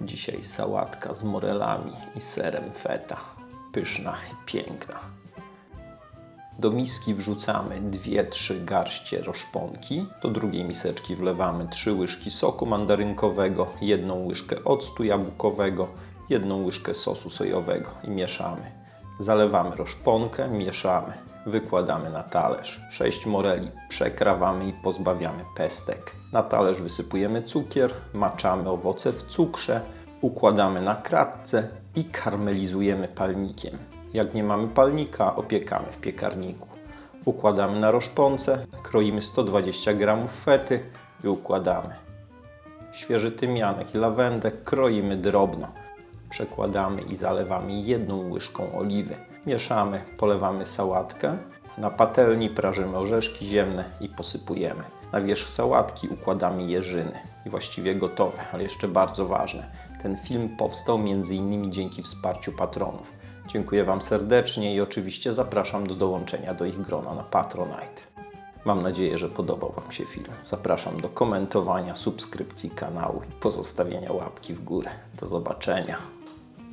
Dzisiaj sałatka z morelami i serem feta. Pyszna i piękna. Do miski wrzucamy 2-3 garście roszponki. Do drugiej miseczki wlewamy 3 łyżki soku mandarynkowego, jedną łyżkę octu jabłkowego, jedną łyżkę sosu sojowego i mieszamy. Zalewamy roszponkę, mieszamy. Wykładamy na talerz. 6 moreli przekrawamy i pozbawiamy pestek. Na talerz wysypujemy cukier, maczamy owoce w cukrze, układamy na kratce i karmelizujemy palnikiem. Jak nie mamy palnika, opiekamy w piekarniku. Układamy na roszponce, kroimy 120 g fety i układamy. Świeży tymianek i lawendę kroimy drobno. Przekładamy i zalewamy jedną łyżką oliwy. Mieszamy, polewamy sałatkę. Na patelni prażymy orzeszki ziemne i posypujemy. Na wierzch sałatki układamy jeżyny. I właściwie gotowe, ale jeszcze bardzo ważne. Ten film powstał m.in. dzięki wsparciu patronów. Dziękuję Wam serdecznie i oczywiście zapraszam do dołączenia do ich grona na Patronite. Mam nadzieję, że podobał Wam się film. Zapraszam do komentowania, subskrypcji kanału i pozostawienia łapki w górę. Do zobaczenia.